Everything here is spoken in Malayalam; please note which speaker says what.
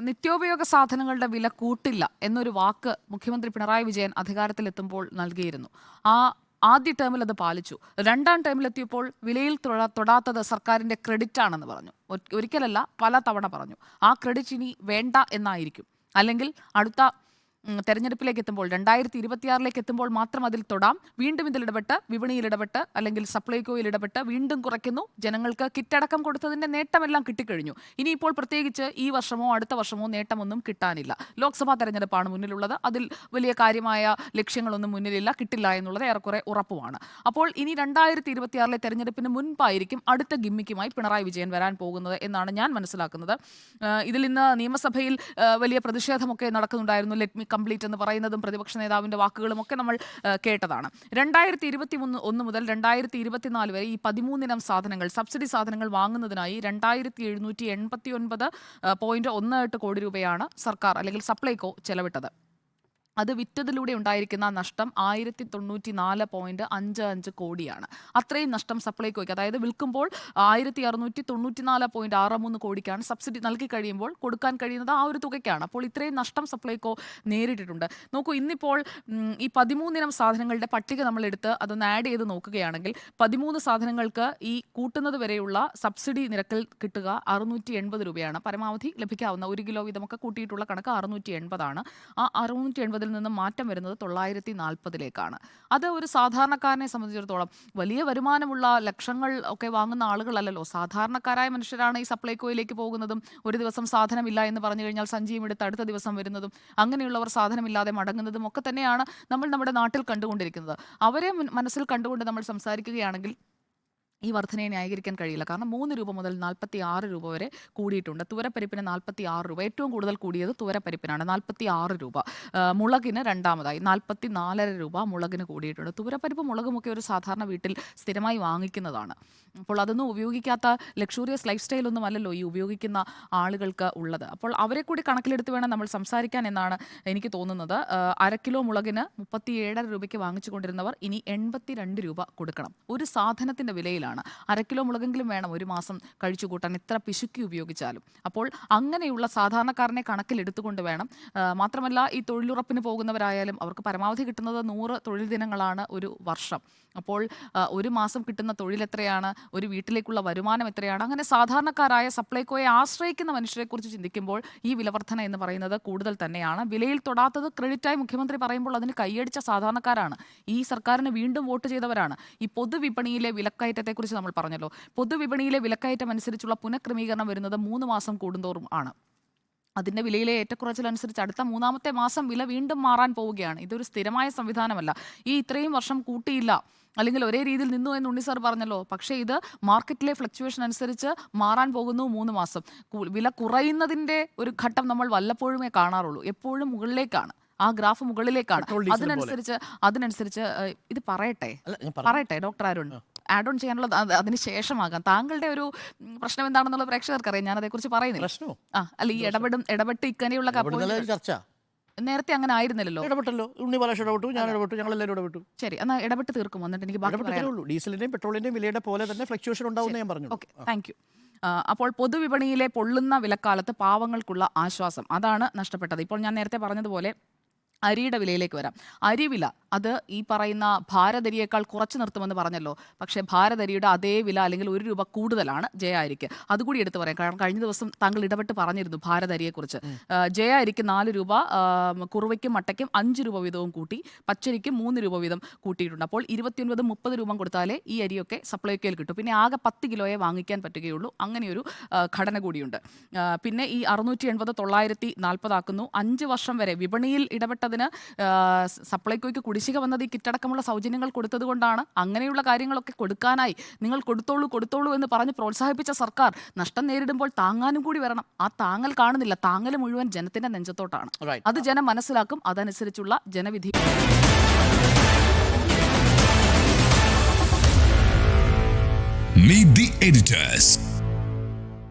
Speaker 1: നിത്യോപയോഗ സാധനങ്ങളുടെ വില കൂട്ടില്ല എന്നൊരു വാക്ക് മുഖ്യമന്ത്രി പിണറായി വിജയൻ അധികാരത്തിലെത്തുമ്പോൾ നൽകിയിരുന്നു. ആ ആദ്യ ടേമിൽ അത് പാലിച്ചു. രണ്ടാം ടേമിലെത്തിയപ്പോൾ വിലയിൽ തൊടാത്തത് സർക്കാരിന്റെ ക്രെഡിറ്റ് ആണെന്ന് പറഞ്ഞു. ഒരിക്കലല്ല പല തവണ പറഞ്ഞു. ആ ക്രെഡിറ്റ് ഇനി വേണ്ട എന്നായിരിക്കും. അല്ലെങ്കിൽ അടുത്ത തെരഞ്ഞെടുപ്പിലേക്ക് എത്തുമ്പോൾ രണ്ടായിരത്തി ഇരുപത്തിയാറിലേക്ക് എത്തുമ്പോൾ മാത്രം അതിൽ തൊടാം. വീണ്ടും ഇതിൽ ഇടപെട്ട് വിപണിയിൽ ഇടപെട്ട് അല്ലെങ്കിൽ സപ്ലൈകോയിൽ ഇടപെട്ട് വീണ്ടും കുറയ്ക്കുന്നു. ജനങ്ങൾക്ക് കിറ്റടക്കം കൊടുത്തതിന്റെ നേട്ടമെല്ലാം കിട്ടിക്കഴിഞ്ഞു. ഇനിയിപ്പോൾ പ്രത്യേകിച്ച് ഈ വർഷമോ അടുത്ത വർഷമോ നേട്ടമൊന്നും കിട്ടാനില്ല. ലോക്സഭാ തെരഞ്ഞെടുപ്പാണ് മുന്നിലുള്ളത്. അതിൽ വലിയ കാര്യമായ ലക്ഷ്യങ്ങളൊന്നും മുന്നിലില്ല കിട്ടില്ല എന്നുള്ളത് ഏറെക്കുറെ ഉറപ്പുമാണ്. അപ്പോൾ ഇനി രണ്ടായിരത്തി ഇരുപത്തിയാറിലെ തെരഞ്ഞെടുപ്പിന് മുൻപായിരിക്കും അടുത്ത ഗിമ്മിക്കുമായി പിണറായി വിജയൻ വരാൻ പോകുന്നത് എന്നാണ് ഞാൻ മനസ്സിലാക്കുന്നത്. ഇതിൽ ഇന്ന് നിയമസഭയിൽ വലിയ പ്രതിഷേധമൊക്കെ നടക്കുന്നുണ്ടായിരുന്നു. ലെറ്റ് മി കംപ്ലീറ്റ് എന്ന് പറയുന്നതും പ്രതിപക്ഷ നേതാവിന്റെ വാക്കുകളും ഒക്കെ നമ്മൾ കേട്ടതാണ്. രണ്ടായിരത്തി ഇരുപത്തി മൂന്ന് ഒന്ന് മുതൽ രണ്ടായിരത്തി ഇരുപത്തിനാല് വരെ ഈ പതിമൂന്നിനം സാധനങ്ങൾ സബ്സിഡി സാധനങ്ങൾ വാങ്ങുന്നതിനായി രണ്ടായിരത്തി എഴുന്നൂറ്റി എൺപത്തി ഒൻപത് പോയിന്റ് ഒന്ന് എട്ട് കോടി രൂപയാണ് സർക്കാർ അല്ലെങ്കിൽ സപ്ലൈകോ ചെലവിട്ടത്. അത് വിറ്റതിലൂടെ ഉണ്ടായിരിക്കുന്ന നഷ്ടം ആയിരത്തി തൊണ്ണൂറ്റി നാല് പോയിന്റ് അഞ്ച് അഞ്ച് കോടിയാണ്. അത്രയും നഷ്ടം സപ്ലൈകോയ്ക്ക് അതായത് വിൽക്കുമ്പോൾ ആയിരത്തി അറുന്നൂറ്റി തൊണ്ണൂറ്റി നാല് പോയിന്റ് ആറ് മൂന്ന് കോടിക്കാണ് സബ്സിഡി നൽകി കഴിയുമ്പോൾ കൊടുക്കാൻ കഴിയുന്നത് ആ ഒരു തുകയ്ക്കാണ്. അപ്പോൾ ഇത്രയും നഷ്ടം സപ്ലൈകോ നേരിട്ടിട്ടുണ്ട്. നോക്കൂ ഇന്നിപ്പോൾ ഈ പതിമൂന്നിനം സാധനങ്ങളുടെ പട്ടിക നമ്മൾ എടുത്ത് അതൊന്ന് ആഡ് ചെയ്ത് നോക്കുകയാണെങ്കിൽ പതിമൂന്ന് സാധനങ്ങൾക്ക് ഈ കൂട്ടുന്നത് വരെയുള്ള സബ്സിഡി നിരക്കിൽ കിട്ടുക അറുന്നൂറ്റി എൺപത് രൂപയാണ്. പരമാവധി ലഭിക്കാവുന്ന ഒരു കിലോ വീതമൊക്കെ കൂട്ടിയിട്ടുള്ള കണക്ക് അറുന്നൂറ്റി എൺപതാണ് ആ അറുന്നൂറ്റി എൺപതിൽ നിന്ന് മാറ്റം വരുന്നത് തൊള്ളായിരത്തി നാൽപ്പതിലേക്കാണ് അത് ഒരു സാധാരണക്കാരനെ സംബന്ധിച്ചിടത്തോളം വലിയ വരുമാനമുള്ള ലക്ഷങ്ങൾ ഒക്കെ വാങ്ങുന്ന ആളുകളല്ലല്ലോ. സാധാരണക്കാരായ മനുഷ്യരാണ് ഈ സപ്ലൈകോയിലേക്ക് പോകുന്നതും ഒരു ദിവസം സാധനമില്ല എന്ന് പറഞ്ഞു കഴിഞ്ഞാൽ സഞ്ചിയും എടുത്ത് അടുത്ത ദിവസം വരുന്നതും അങ്ങനെയുള്ളവർ സാധനമില്ലാതെ മടങ്ങുന്നതും ഒക്കെ തന്നെയാണ് നമ്മൾ നമ്മുടെ നാട്ടിൽ കണ്ടുകൊണ്ടിരിക്കുന്നത്. അവരെ മനസ്സിൽ കണ്ടുകൊണ്ട് നമ്മൾ സംസാരിക്കുകയാണെങ്കിൽ ഈ വർധനയെ ന്യായീകരിക്കാൻ കഴിയില്ല. കാരണം മൂന്ന് രൂപ മുതൽ നാൽപ്പത്തി ആറ് രൂപ വരെ കൂടിയിട്ടുണ്ട്. തുവരപ്പരിപ്പിന് നാൽപ്പത്തി ആറ് രൂപ. ഏറ്റവും കൂടുതൽ കൂടിയത് തുവരപ്പരിപ്പിനാണ്. നാൽപ്പത്തി ആറ് രൂപ മുളകിന് രണ്ടാമതായി. നാൽപ്പത്തി നാലര രൂപ മുളകിന് കൂടിയിട്ടുണ്ട്. തുവരപ്പരിപ്പ് മുളകുമൊക്കെ ഒരു സാധാരണ വീട്ടിൽ സ്ഥിരമായി വാങ്ങിക്കുന്നതാണ്. അപ്പോൾ അതൊന്നും ഉപയോഗിക്കാത്ത ലക്ഷൂറിയസ് ലൈഫ് സ്റ്റൈലൊന്നും അല്ലല്ലോ ഈ ഉപയോഗിക്കുന്ന ആളുകൾക്ക് ഉള്ളത്. അപ്പോൾ അവരെ കൂടി കണക്കിലെടുത്ത് വേണം നമ്മൾ സംസാരിക്കാൻ എന്നാണ് എനിക്ക് തോന്നുന്നത്. അര കിലോ മുളകിന് മുപ്പത്തി ഏഴര രൂപയ്ക്ക് വാങ്ങിച്ചു കൊണ്ടിരുന്നവർ ഇനി എൺപത്തി രണ്ട് രൂപ കൊടുക്കണം. ഒരു സാധനത്തിന്റെ വിലയിലാണ്. അര കിലോ മുളകെങ്കിലും വേണം ഒരു മാസം കഴിച്ചു കൂട്ടാൻ എത്ര പിശുക്കി ഉപയോഗിച്ചാലും. അപ്പോൾ അങ്ങനെയുള്ള സാധാരണക്കാരനെ കണക്കിലെടുത്തുകൊണ്ട് വേണം. മാത്രമല്ല ഈ തൊഴിലുറപ്പിന് പോകുന്നവരായാലും അവർക്ക് പരമാവധി കിട്ടുന്നത് നൂറ് തൊഴിൽ ദിനങ്ങളാണ് ഒരു വർഷം. അപ്പോൾ ഒരു മാസം കിട്ടുന്ന തൊഴിൽ എത്രയാണ്? ഒരു വീട്ടിലേക്കുള്ള വരുമാനം എത്രയാണ്? അങ്ങനെ സാധാരണക്കാരായ സപ്ലൈകോയെ ആശ്രയിക്കുന്ന മനുഷ്യരെക്കുറിച്ച് ചിന്തിക്കുമ്പോൾ ഈ വിലവർധന എന്ന് പറയുന്നത് കൂടുതൽ തന്നെയാണ്. വിലയിൽ തൊടാത്തത് ക്രെഡിറ്റായി മുഖ്യമന്ത്രി പറയുമ്പോൾ അതിന് കൈയടിച്ച സാധാരണക്കാരാണ്. ഈ സർക്കാരിന് വീണ്ടും വോട്ട് ചെയ്തവരാണ്. ഈ പൊതുവിപണിയിലെ വിലക്കയറ്റത്തെക്കുറിച്ച് നമ്മൾ പറഞ്ഞല്ലോ. പൊതുവിപണിയിലെ വിലക്കയറ്റം അനുസരിച്ചുള്ള പുനഃക്രമീകരണം വരുന്നത് മൂന്ന് മാസം കൂടുന്തോറും ആണ്. അതിന്റെ വിലയിലെ ഏറ്റക്കുറച്ചിലനുസരിച്ച് അടുത്ത മൂന്നാമത്തെ മാസം വില വീണ്ടും മാറാൻ പോവുകയാണ്. ഇതൊരു സ്ഥിരമായ സംവിധാനമല്ല. ഈ ഇത്രയും വർഷം കൂട്ടിയില്ല. അല്ലെങ്കിൽ ഒരേ രീതിയിൽ നിന്നു എന്ന് ഉണ്ണി സാർ പറഞ്ഞല്ലോ. പക്ഷേ ഇത് മാർക്കറ്റിലെ ഫ്ലക്ച്വേഷൻ അനുസരിച്ച് മാറാൻ പോകുന്നു മൂന്ന് മാസം. വില കുറയുന്നതിന്റെ ഒരു ഘട്ടം നമ്മൾ വല്ലപ്പോഴുമേ കാണാറുള്ളൂ. എപ്പോഴും മുകളിലേക്കാണ്. ആ ഗ്രാഫ് മുകളിലേക്കാണ്. അതിനനുസരിച്ച് അതിനനുസരിച്ച് ഇത് പറയട്ടെ? പറയട്ടെ ഡോക്ടർ അരുൺ. ആഡ് ഓൺ ചെയ്യാനുള്ള അത് അതിന് ശേഷമാകാം. താങ്കളുടെ ഒരു പ്രശ്നം എന്താണെന്നുള്ള പ്രേക്ഷകർക്ക് അറിയാം ഞാൻ അതേക്കുറിച്ച് പറയുന്നില്ല. ആ അല്ല ഈ ഇടപെടും ഇടപെട്ട് ഇക്കനെയുള്ള
Speaker 2: ചർച്ച.
Speaker 1: നേരത്തെ അങ്ങനെ ആയിരുന്നില്ലല്ലോ.
Speaker 2: ഇടപെട്ടല്ലോ. ഉണ്ണി ബാലാഷ് ഇടപെട്ടു ഞാൻ ഇടപെട്ടു ഞങ്ങൾ എല്ലാവരും ഇടപെട്ടു.
Speaker 1: ശരി എന്നാൽ ഇടപെട്ട് തീർക്കും എന്നിട്ട് എനിക്ക്
Speaker 2: ഇടപെട്ടേ ഡീസലിന്റെയും പെട്രോളിന്റെയും വിലയുടെ പോലെ തന്നെ ഫ്ലക്ച്വേഷൻ ഉണ്ടാവും ഞാൻ പറഞ്ഞു
Speaker 1: ഓക്കെ താങ്ക് യു അപ്പോൾ പൊതുവിപണിയിലെ പൊള്ളുന്ന വിലക്കാലത്ത് പാവങ്ങൾക്കുള്ള ആശ്വാസം. അതാണ് നഷ്ടപ്പെട്ടത്. ഇപ്പോൾ ഞാൻ നേരത്തെ പറഞ്ഞതുപോലെ അരിയുടെ വിലയിലേക്ക് വരാം. അരിവില അത് ഈ പറയുന്ന ഭാരതരിയേക്കാൾ കുറച്ച് നിർത്തുമെന്ന് പറഞ്ഞല്ലോ. പക്ഷേ ഭാരതരിയുടെ അതേ വില അല്ലെങ്കിൽ ഒരു രൂപ കൂടുതലാണ് ജയ അരിക്ക് അതുകൂടി എടുത്തു പറയാം. കാരണം കഴിഞ്ഞ ദിവസം താങ്കൾ ഇടപെട്ട് പറഞ്ഞിരുന്നു ഭാരതരിയെക്കുറിച്ച്. ജയ അരിക്ക് നാല് രൂപ കുറുവയ്ക്കും മട്ടയ്ക്കും അഞ്ച് രൂപ വീതവും കൂട്ടി പച്ചരിക്ക് മൂന്ന് രൂപ വീതം കൂട്ടിയിട്ടുണ്ട്. അപ്പോൾ ഇരുപത്തിയൊൻപത് മുപ്പത് രൂപ കൊടുത്താലേ ഈ അരിയൊക്കെ സപ്ലൈക്കോയിൽ കിട്ടും. പിന്നെ ആകെ പത്ത് കിലോയെ വാങ്ങിക്കാൻ പറ്റുകയുള്ളൂ. അങ്ങനെയൊരു ഘടന കൂടിയുണ്ട്. പിന്നെ ഈ അറുന്നൂറ്റി എൺപത് തൊള്ളായിരത്തി നാൽപ്പതാക്കുന്നു അഞ്ച് വർഷം വരെ വിപണിയിൽ ഇടപെട്ടതിന് സ- സപ്ലൈകോയ്ക്ക് കുടിശ്ശിക വന്നത് ഈ കിറ്റടക്കമുള്ള സൗജന്യങ്ങൾ കൊടുത്തത് കൊണ്ടാണ്. അങ്ങനെയുള്ള കാര്യങ്ങളൊക്കെ കൊടുക്കാനായി നിങ്ങൾ കൊടുത്തോളൂ കൊടുത്തോളൂ എന്ന് പറഞ്ഞ് പ്രോത്സാഹിപ്പിച്ച സർക്കാർ നഷ്ടം നേരിടുമ്പോൾ താങ്ങാനും കൂടി വരണം. ആ താങ്ങൽ കാണുന്നില്ല. താങ്ങൽ മുഴുവൻ ജനത്തിന്റെ നെഞ്ചത്തോട്ടാണ്. അത് ജനം മനസ്സിലാക്കും. അതനുസരിച്ചുള്ള ജനവിധി
Speaker 3: Meet the editors.